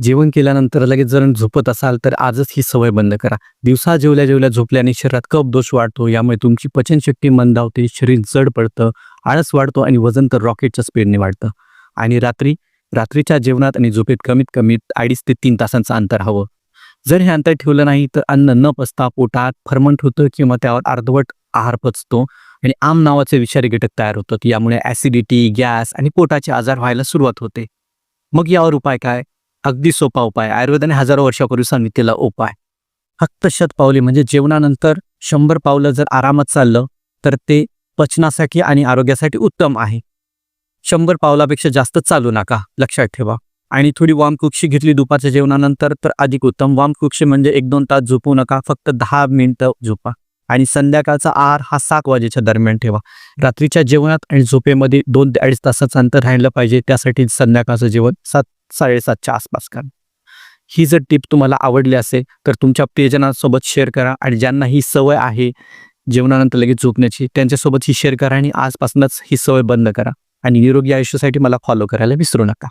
जेवण केल्यानंतर लगेच जर झोपत असाल तर आजच ही सवय बंद करा. दिवसा जेवल्या जेवल्या झोपल्याने शरीरात कप दोष वाढतो यामुळे तुमची पचनशक्ती मंदावते शरीर जड पडतं आळस वाढतो आणि वजन तर रॉकेटच्या स्पीडने वाढतं. आणि रात्री रात्रीच्या जेवणात आणि झोपेत कमीत कमी अडीच ते तीन तासांचं अंतर हवं. जर हे अंतर ठेवलं नाही तर अन्न न पचता पोटात फर्मंट होतं किंवा त्यावर अर्धवट आहार पचतो आणि आम नावाचे विषारी घटक तयार होतात. यामुळे ॲसिडिटी गॅस आणि पोटाचे आजार व्हायला सुरुवात होते. मग यावर उपाय काय? अगदी सोपा उपाय. आयुर्वेदाने हजारो वर्षापूर्वी सांगितलेला उपाय. फक्त शतपावली म्हणजे जेवणानंतर शंभर पावलं जर आरामात चाललं तर ते पचनासाठी आणि आरोग्यासाठी उत्तम आहे. शंभर पावलापेक्षा जास्त चालू नका लक्षात ठेवा. आणि थोडी वाम कुक्षी घेतली दुपारच्या जेवणानंतर तर अधिक उत्तम. वाम कुक्षी म्हणजे एक दोन तास झोपू नका फक्त दहा मिनिटं झोपा. आणि संध्याकाळचा आहार हा सात वाजेच्या दरम्यान ठेवा. रात्रीच्या जेवणात आणि झोपेमध्ये दोन ते अडीच तासाचं अंतर राहिलं पाहिजे. त्यासाठी संध्याकाळचं जेवण सात साडेसातच्या आसपास करा. ही जर टिप तुम्हाला आवडली असेल तर तुमच्या प्रियजनांसोबत शेअर करा आणि ज्यांना ही सवय आहे जेवणानंतर लगेच झोपण्याची त्यांच्यासोबत ही शेअर करा आणि आजपासूनच ही सवय बंद करा. आणि निरोगी आयुष्यासाठी मला फॉलो करायला विसरू नका.